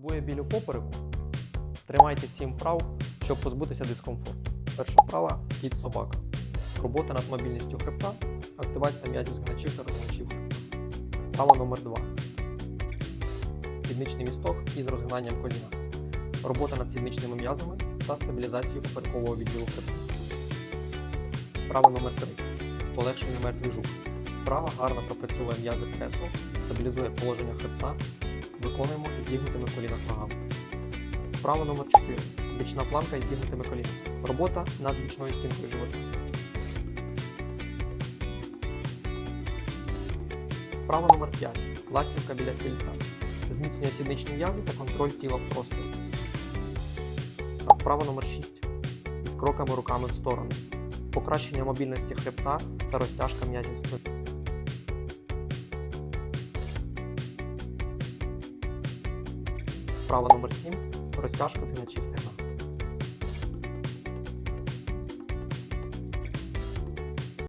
Турбує біль попереку? Тримайте 7 вправ, щоб позбутися дискомфорту. Перша вправа кіт собака. Робота над мобільністю хребта, активація м'язів згиначів та розгиначів хребта. Вправа номер 2 Сідничний місток із розгинанням коліна. Робота над сідничними м'язами та стабілізацією поперекового відділу хребта. Вправа номер 3 Полегшення мертвий жук. Вправа гарно пропрацьовує м'язи пресу, стабілізує положення хребта. Виконуємо зігнутими в колінах ногами. Вправа номер 4 Бічна планка із зігнутими колінами. Робота над бічною стінкою живота. Вправа номер 5 Ластівка біля стільця. Зміцнює сідничні м'язи та контроль тіла в просторі. Вправа номер 6 Із кроками руками в сторони. Покращення мобільності хребта та розтяжка м'язів спини. Вправа номер 7 Розтяжка згиначів стегна.